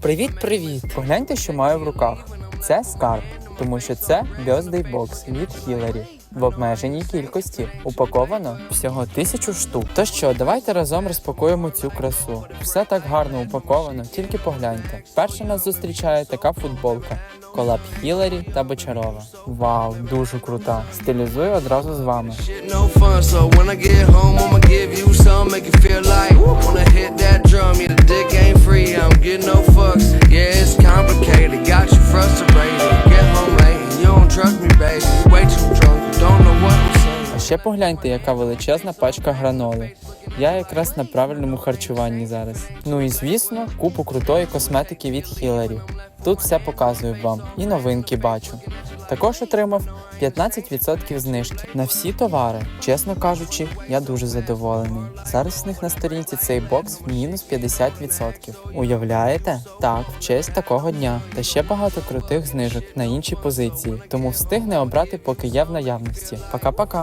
Привіт-привіт! Погляньте, що маю в руках. Це скарб, тому що це Birthday Box від Хіларі. В обмеженій кількості упаковано всього тисячу штук. То що, давайте разом розпакуємо цю красу. Все так гарно упаковано, тільки погляньте. Перша нас зустрічає така футболка. Колаб Хіларі та Бочарова. Вау, дуже крута. Стилізую одразу з вами. Ще погляньте, яка величезна пачка граноли. Я якраз на правильному харчуванні зараз. Ну і звісно, купу крутої косметики від Хіларі. Тут все показую вам і новинки бачу. Також отримав 15% знижки на всі товари. Чесно кажучи, я дуже задоволений. Зараз в них на сторінці цей бокс в мінус 50%. Уявляєте? Так, в честь такого дня. Та ще багато крутих знижок на інші позиції. Тому встигне обрати, поки є в наявності. Пока-пока.